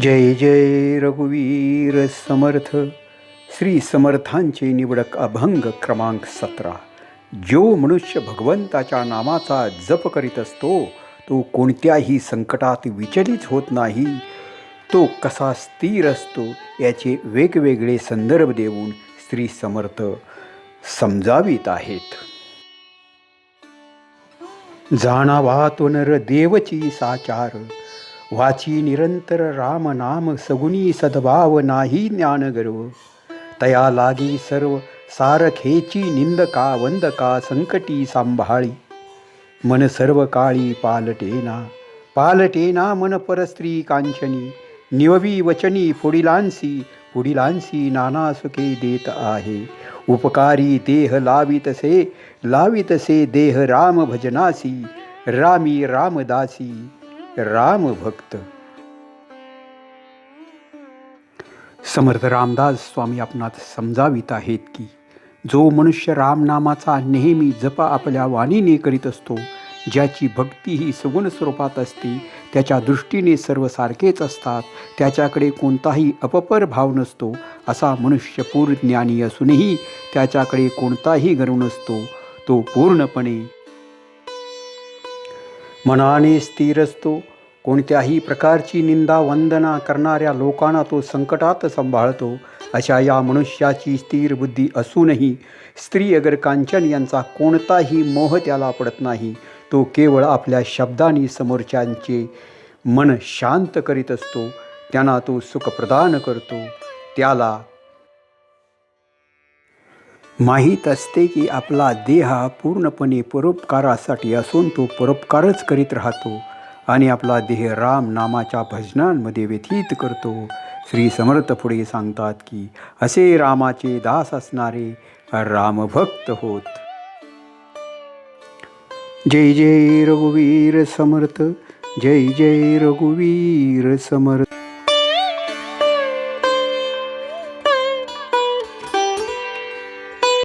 जय जय रघुवीर समर्थ. श्री समर्थांचे निवडक अभंग क्रमांक सतरा. जो मनुष्य भगवंताच्या नामाचा जप करीत असतो तो कोणत्याही संकटात विचलित होत नाही. तो कसा स्थिर असतो याचे वेगवेगळे संदर्भ देऊन श्री समर्थ समजावीत आहेत. जाणावा तो नर देवची साचार. वाची निरंतर राम नाम सगुणी सद्भाव नाही ज्ञानगर्व तया लागी सर्व सारखेची निंदका वंदका संकटी सांभाळी मन सर्व काळी पालटेना पालटेना मन परस्त्री कांचनी निववी वचनी फुडिलांसी पुढिलांसी नाना सुखे देत आहे उपकारी देह लावितसे लावितसे देह राम भजनासी रामी रामदासी राम भक्त. समर्थ रामदास स्वामी आपणात समजावित आहेत की जो मनुष्य रामनामाचा नेहमी जप आपल्या वाणीने करीत असतो ज्याची भक्ती ही सगुण स्वरूपात असते त्याच्या दृष्टीने सर्व सारखेच असतात त्याच्याकडे कोणताही अपपर भाव नसतो असा मनुष्य पूर्णज्ञानी असूनही त्याच्याकडे कोणताही गर्व नसतो तो पूर्णपणे मनाने स्थिर असतो कोणत्याही प्रकारची निंदा वंदना करणाऱ्या लोकांना तो संकटात सांभाळतो. अशा या मनुष्याची स्थिर बुद्धी असूनही स्त्री अगर कांचन यांचा कोणताही मोह त्याला पडत नाही. तो केवळ आपल्या शब्दांनी समोरच्यांचे मन शांत करीत असतो. त्यांना तो सुख प्रदान करतो. त्याला माहीत असते की आपला देह हा पूर्णपणे परोपकारासाठी असून तो परोपकारच करीत राहतो आणि आपला देह राम नामाच्या भजनांमध्ये व्यतीत करतो. श्री समर्थ पुढे सांगतात की असे रामाचे दास असणारे रामभक्त होत. जय जय रघुवीर समर्थ जय जय रघुवीर समर्थ.